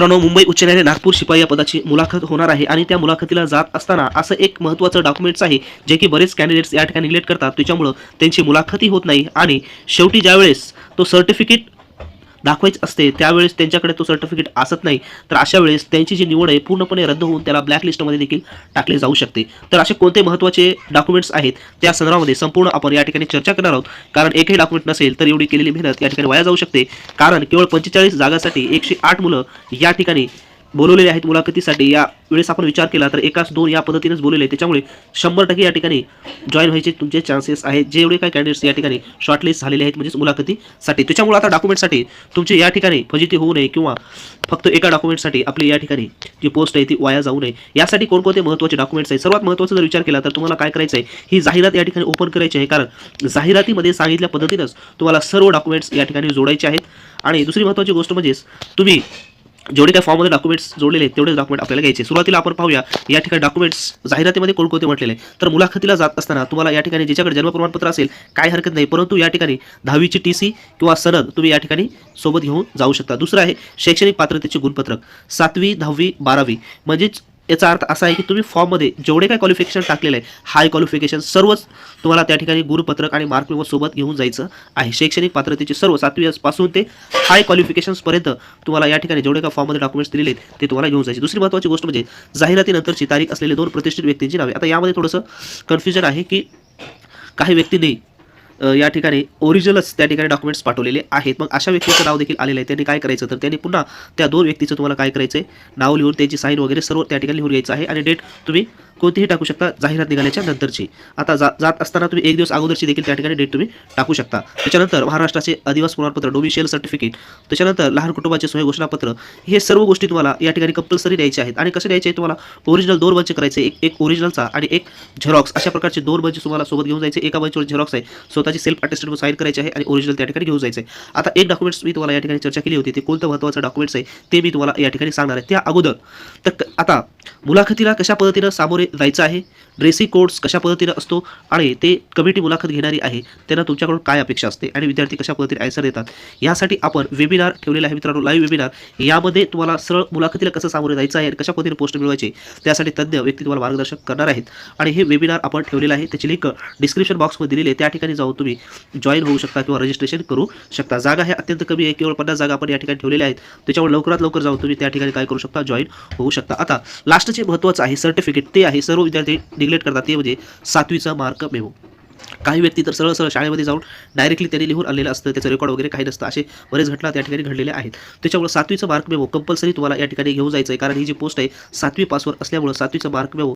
मित्रांनो मुंबई उच्च न्यायालय नागपूर शिपाई या पदाची मुलाखत होणार आहे आणि त्या मुलाखतीला जात असताना असं एक महत्त्वाचं डॉक्युमेंट्स आहे जे की बरेच कॅन्डिडेट्स या ठिकाणी निग्लेक्ट करतात. त्याच्यामुळं त्यांची मुलाखतही होत नाही आणि शेवटी ज्यावेळेस तो सर्टिफिकेट दाखवायचं असते त्यावेळेस त्यांच्याकडे तो सर्टिफिकेट असत नाही. तर अशा वेळेस त्यांची जी निवड आहे पूर्णपणे रद्द होऊन त्याला ब्लॅक लिस्टमध्ये देखील टाकले जाऊ शकते. तर असे कोणते महत्त्वाचे डॉक्युमेंट्स आहेत त्या संदर्भामध्ये संपूर्ण आपण या ठिकाणी चर्चा करणार आहोत. कारण एकही डॉक्युमेंट नसेल तर एवढी केलेली मेहनत या ठिकाणी वाया जाऊ शकते. कारण केवळ पंचेचाळीस जागासाठी एकशे आठ मुलं या ठिकाणी बोलवलेले आहेत मुलाखतीसाठी. या वेळेस आपण विचार केला तर एकाच दोन या पद्धतीनेच बोललेले त्याच्यामुळे शंभर टक्के या ठिकाणी जॉईन व्हायचे तुमचे चान्सेस आहेत. जेवढे काही कॅन्डिडेट्स या ठिकाणी शॉर्टलिस्ट झालेले आहेत म्हणजेच मुलाखतीसाठी. त्याच्यामुळे आता डॉक्युमेंटसाठी तुमची या ठिकाणी फजिती होऊ नये किंवा फक्त एका डॉक्युमेंटसाठी आपली या ठिकाणी जी पोस्ट आहे ती वाया जाऊ नये. यासाठी कोणकोणते महत्त्वाचे डॉक्युमेंट्स आहेत? सर्वात महत्त्वाचा जर विचार केला तर तुम्हाला काय करायचं आहे? ही जाहिरात या ठिकाणी ओपन करायची आहे. कारण जाहिरातीमध्ये सांगितल्या पद्धतीनंच तुम्हाला सर्व डॉक्युमेंट्स या ठिकाणी जोडायचे आहेत. आणि दुसरी महत्त्वाची गोष्ट म्हणजेच तुम्ही जेवढे काय फॉर्ममध्ये डॉक्युमेंट्स जोडलेले आहेत तेवढेच डॉक्युमेंट आपल्याला घ्यायचे. सुरुवातीला आपण पाहूया या ठिकाणी डॉक्युमेंट्स जाहिरातीमध्ये कोणकोणते म्हटलेले तर मुलाखतीला जात असताना तुम्हाला या ठिकाणी ज्याच्याकडे जन्म प्रमाणपत्र असेल काय हरकत नाही परंतु या ठिकाणी दहावीची टी सी किंवा सनद तुम्ही या ठिकाणी सोबत घेऊन जाऊ शकता. दुसरं आहे शैक्षणिक पात्रतेचे गुणपत्रक सातवी दहावी बारावी. म्हणजेच याचा अर्थ असा आहे की तुम्ही फॉर्ममध्ये जेवढे काय क्वालिफिकेशन टाकलेलं आहे हाय क्वालिफिकेशन सर्वच तुम्हाला त्या ठिकाणी गुरुपत्रक आणि मार्क सोबत घेऊन जायचं आहे. शैक्षणिक पात्रतेचे सर्व सातवीपासून ते हाय क्वालिफिकेशन्सपर्यंत तुम्हाला या ठिकाणी जेवढे काय फॉर्ममध्ये डॉक्युमेंट्स दिलेले आहेत ते तुम्हाला घेऊन जायचे. दुसरी महत्त्वाची गोष्ट म्हणजे जाहिरातीनंतरची तारीख असलेले दोन प्रतिष्ठित व्यक्तींची नावे. आता यामध्ये थोडंसं कन्फ्युजन आहे की काही व्यक्तींनी या ठिकाणी ओरिजिनलच त्या ठिकाणी डॉक्युमेंट्स पाठवलेले आहेत. मग अशा व्यक्तीचं नाव देखील आलेलं आहे. त्यांनी काय करायचं? तर त्यांनी पुन्हा त्या दोन व्यक्तीचं तुम्हाला काय करायचं आहे नाव लिहून त्यांची साईन वगैरे सर्व त्या ठिकाणी लिहून घ्यायचं आहे. आणि डेट तुम्ही कोणतीही टाकू शकता जाहिरात निघाल्याच्या नंतरची. आता जा जात असताना तुम्ही एक दिवस अगोदरची देखील त्या ठिकाणी डेट तुम्ही टाकू शकता. त्याच्यानंतर महाराष्ट्राचे अधिवास प्रमाणपत्र डोमिशियल सर्टिफिकेट त्याच्यानंतर लहान कुटुंबाचे सोय घोषणापत्र हे सर्व गोष्टी तुम्हाला या ठिकाणी कंपल्सरी द्यायचे आहेत. आणि कसे द्यायचे आहे तुम्हाला? ओरिजिनल दोन बंच करायचे एक एक ओरिजिनलचा आणि एक झेरॉक्स अशा प्रकारचे दोन बंच तुम्हाला सोबत घेऊन जायचे. एका बंचवर झेरॉक्स आहे. स्वतःची सेल्फ अटेस्टेड साईन करायचे आहे आणि ओरिजिनल त्या ठिकाणी घेऊन जायचे. आहे आता एक डॉक्युमेंट्स मी तुम्हाला या ठिकाणी चर्चा केली होती. ते कोणतं महत्त्वाचं डॉक्युमेंट्स आहे ते मी तुम्हाला या ठिकाणी सांगणार आहे. त्या अगोदर. तर आता मुलाखतीला कशा पद्धतीनं सामोरे जायचं आहे? ड्रेसिंग कोड्स कशा पद्धतीनं असतो आणि ते कमिटी मुलाखत घेणारी आहे त्यांना तुमच्याकडून काय अपेक्षा असते आणि विद्यार्थी कशा पद्धतीने आन्सर देतात यासाठी आपण वेबिनार ठेवलेला आहे मित्रांनो लाईव्ह वेबिनार यामध्ये तुम्हाला सरळ मुलाखतीला कसं सामोरे जायचं आहे कशा पद्धतीने पोस्ट मिळवायचे त्यासाठी तज्ज्ञ व्यक्ती तुम्हाला मार्गदर्शन करणार आहेत. आणि हे वेबिनार आपण ठेवलेलं आहे त्याची लिंक डिस्क्रिप्शन बॉक्समध्ये दिलेली आहे. त्या ठिकाणी जाऊन तुम्ही जॉईन होऊ शकता किंवा रजिस्ट्रेशन करू शकता. जागा हे अत्यंत कमी आहे केवळ पन्नास जागा आपण या ठिकाणी ठेवलेल्या आहेत. त्याच्यामुळे लवकरात लवकर जाऊन तुम्ही त्या ठिकाणी काय करू शकता जॉईन होऊ शकता. आता लास्टचे महत्त्वाचं आहे सर्टिफिकेट ते आहे सर्व विद्यार्थी निग्लेक्ट करतात ते म्हणजे सातवीचा मार्क मेमो काही व्यक्ती तर सरळ सरळ शाळेमध्ये जाऊन डायरेक्टली त्यांनी लिहून आणलेलं असतं त्याचं रेकॉर्ड वगैरे काही नसतं असे बरेच घटना त्या ठिकाणी घडलेल्या आहेत. त्याच्यामुळे सातवीचं मार्क मेमो कंपल्सरी तुम्हाला या ठिकाणी घेऊन जायचं आहे कारण ही जी पोस्ट आहे सातवी पासवर असल्यामुळे सातवीचं मार्क मेमो